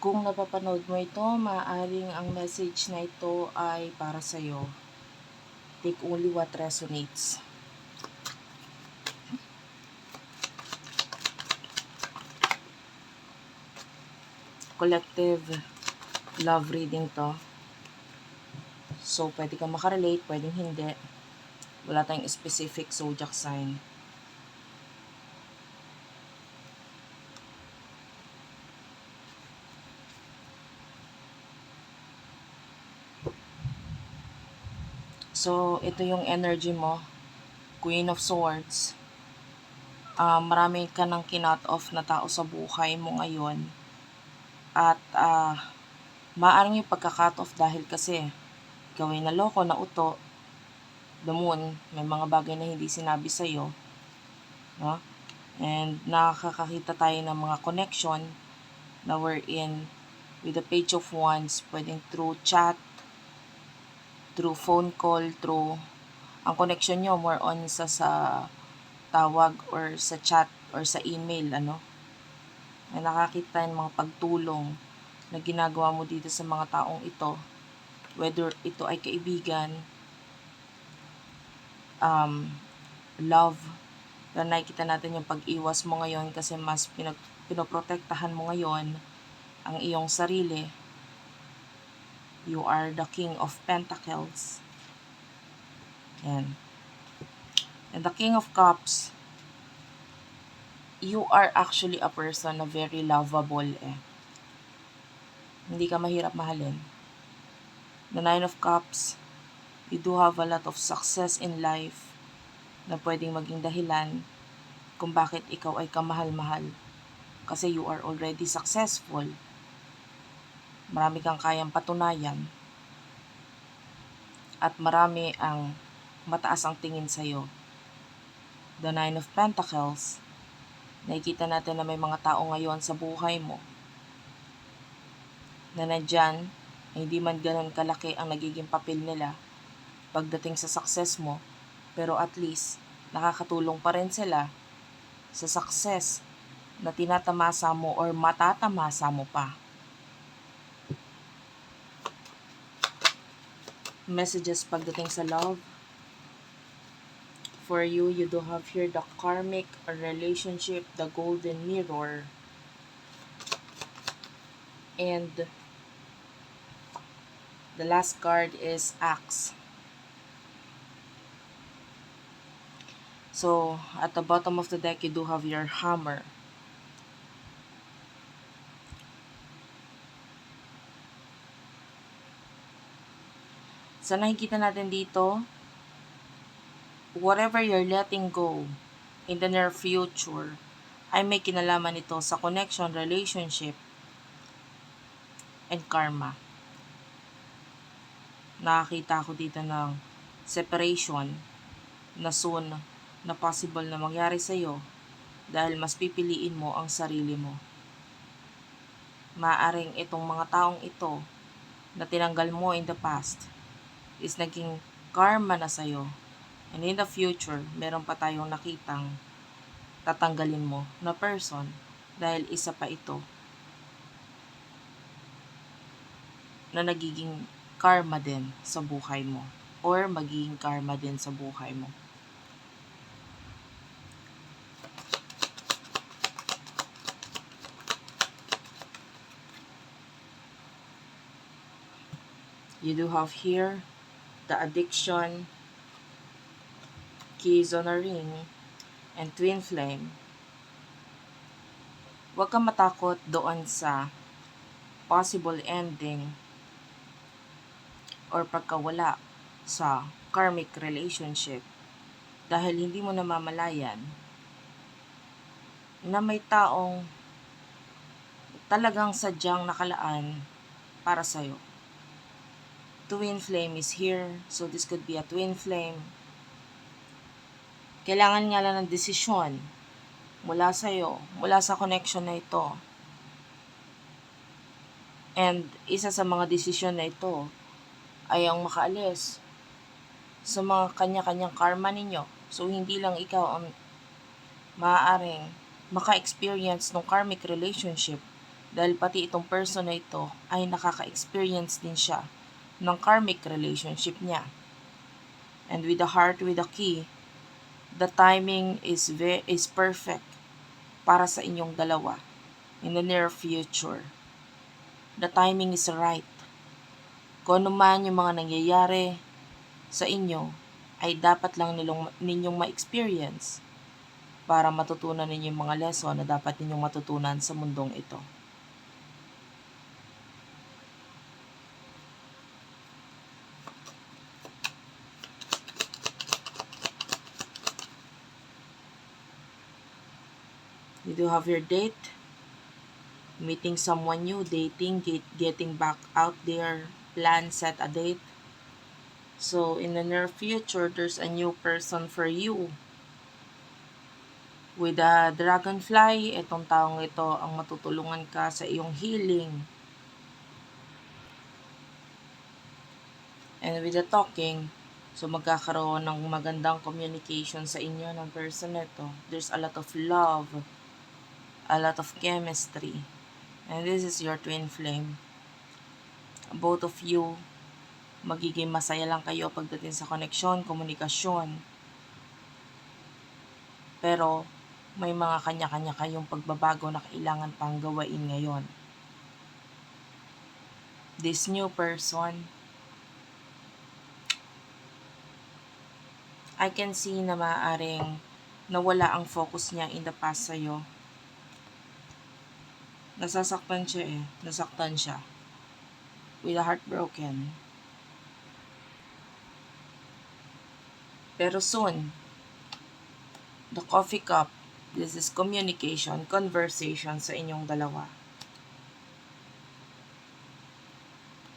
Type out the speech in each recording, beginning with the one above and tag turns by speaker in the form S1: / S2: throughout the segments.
S1: Kung napapanood mo ito, maaaring ang message na ito ay para sa'yo. Take only what resonates. Collective love reading to. So, pwede kang makarelate, pwedeng hindi. Wala tayong specific zodiac sign. So, ito yung energy mo. Queen of Swords. Ah, marami ka nang kinot off na tao sa buhay mo ngayon. At ah, maaaring yung pagka-cut off dahil kasi ikaw ay naloko, nauto, the moon, may mga bagay na hindi sinabi sa'yo. No? And nakakakita tayo ng mga connection na we're in with the page of wands, pwedeng through chat, through phone call, through ang connection nyo more on sa sa tawag or sa chat or sa email, ano? Na nakakita ng mga pagtulong na ginagawa mo dito sa mga taong ito. Whether ito ay kaibigan, um, love, na nakikita natin yung pag-iwas mo ngayon kasi mas pinag, pinoprotektahan mo ngayon ang iyong sarili. You are the King of Pentacles. Yan. And the King of Cups, you are actually a person na very lovable eh. Hindi ka mahirap mahalin. The Nine of Cups, you do have a lot of success in life na pwedeng maging dahilan kung bakit ikaw ay kamahal-mahal. Kasi you are already successful. Marami kang kayang patunayan. At marami ang mataas ang tingin sa'yo. The Nine of Pentacles, nakikita natin na may mga tao ngayon sa buhay mo na nandyan, na hindi man ganun kalaki ang nagiging papel nila pagdating sa success mo, pero at least nakakatulong pa rin sila sa success na tinatamasa mo or matatamasa mo pa. Messages pagdating sa love. For you, you do have here the karmic relationship, the golden mirror, and the last card is axe. So, at the bottom of the deck, you do have your hammer. Sa nakikita natin dito, whatever you're letting go in the near future, ay may kinalaman ito sa connection, relationship, and karma. Nakakita ko dito ng separation na soon na possible na mangyari sa iyo dahil mas pipiliin mo ang sarili mo. Maaring itong mga taong ito na tinanggal mo in the past is naging karma na sa'yo. And in the future, meron pa tayong nakitang tatanggalin mo na person dahil isa pa ito na nagiging karma din sa buhay mo or magiging karma din sa buhay mo. You do have here the addiction, keys on a ring, and twin flame. Huwag kang matakot doon sa possible ending or pagkawala sa karmic relationship dahil hindi mo namamalayan na may taong talagang sadyang nakalaan para sa'yo. Twin flame is here, so this could be a twin flame. Kailangan nga lang ng desisyon mula sa'yo, mula sa connection na ito. And isa sa mga desisyon na ito ay ang makaalis sa mga kanya-kanyang karma ninyo. So, hindi lang ikaw ang maaaring maka-experience ng karmic relationship Dahil pati itong person na ito ay nakaka-experience din siya ng karmic relationship niya. And with the heart with the key, the timing is ve- is perfect para sa inyong dalawa in the near future. The timing is right. Kung ano man yung mga nangyayari sa inyo, ay dapat lang nilong, ninyong ma-experience para matutunan ninyo yung mga lesson na dapat ninyong matutunan sa mundong ito. You do have your date, meeting someone new, dating, get, getting back out there, plan, set a date. So, in the near future, there's a new person for you. With a dragonfly, itong taong ito ang matutulungan ka sa iyong healing. And with the talking, so magkakaroon ng magandang communication sa inyo ng person ito. There's a lot of love, a lot of chemistry. And this is your twin flame. Both of you, magiging masaya lang kayo pagdating sa koneksyon, komunikasyon. Pero, may mga kanya-kanya kayong pagbabago na kailangan pang gawain ngayon. This new person, I can see na maaaring nawala ang focus niya in the past sa'yo. Nasasaktan siya eh. Nasaktan siya. With a heartbroken. Pero soon, the coffee cup, this is communication, conversation sa inyong dalawa.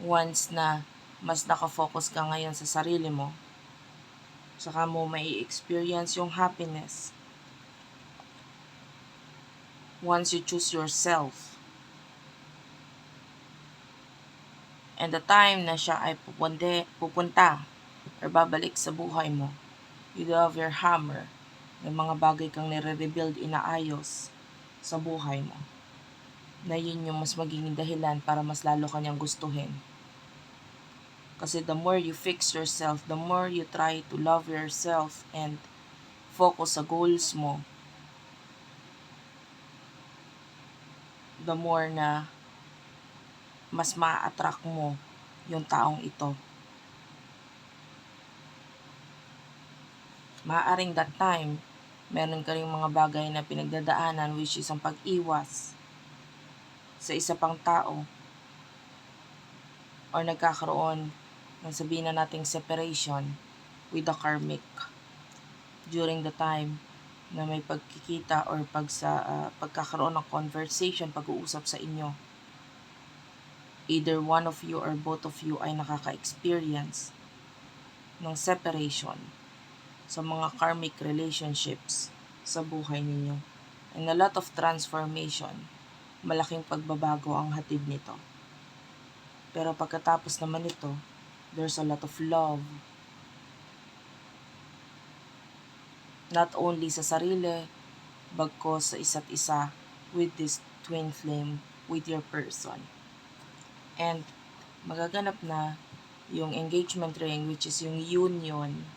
S1: Once na mas nakafocus ka ngayon sa sarili mo, saka mo may experience yung happiness. Once you choose yourself, and the time na siya ay pupunde, pupunta or babalik sa buhay mo, you do have your hammer. May mga bagay kang nire-rebuild, inaayos sa buhay mo. Na yun yung mas magiging dahilan para mas lalo kanyang gustuhin. Kasi the more you fix yourself, the more you try to love yourself and focus sa goals mo, the more na mas ma-attract mo yung taong ito. Maaring that time, meron ka rin mga bagay na pinagdadaanan which is ang pag-iwas sa isa pang tao or nagkakaroon ng sabihin na nating separation with the karmic during the time na may pagkikita or pag sa ah, pagkakaroon ng conversation, pag-uusap sa inyo. Either one of you or both of you ay nakaka-experience ng separation sa mga karmic relationships sa buhay ninyo. And a lot of transformation, malaking pagbabago ang hatid nito. Pero pagkatapos naman nito, there's a lot of love. Not only sa sarili, bagkos sa isa't isa with this twin flame with your person. And magaganap na yung engagement ring which is yung union,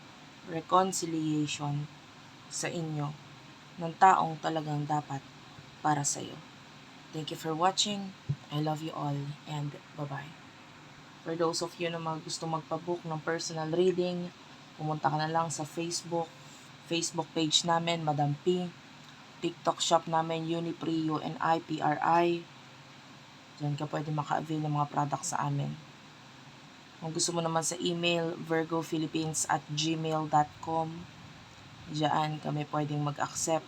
S1: reconciliation sa inyo ng taong talagang dapat para sa iyo. Thank you for watching. I love you all and bye-bye. For those of you na mga gusto magpabook ng personal reading, pumunta ka na lang sa Facebook, Facebook page namin, Madam P. TikTok shop namin, Uniprio and IPRI. Diyan ka pwede maka-avail ng mga products sa amin. Kung gusto mo naman sa email, virgophilippines at gmail.com. Diyan kami pwedeng mag-accept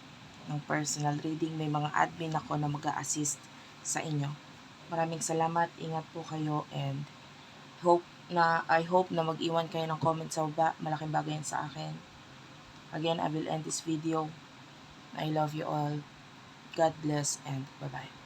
S1: ng personal reading. May mga admin ako na mag assist sa inyo. Maraming salamat. Ingat po kayo and hope na I hope na mag-iwan kayo ng comment sa baba. Malaking bagay yan sa akin. Again, I will end this video. I love you all. God bless and bye-bye.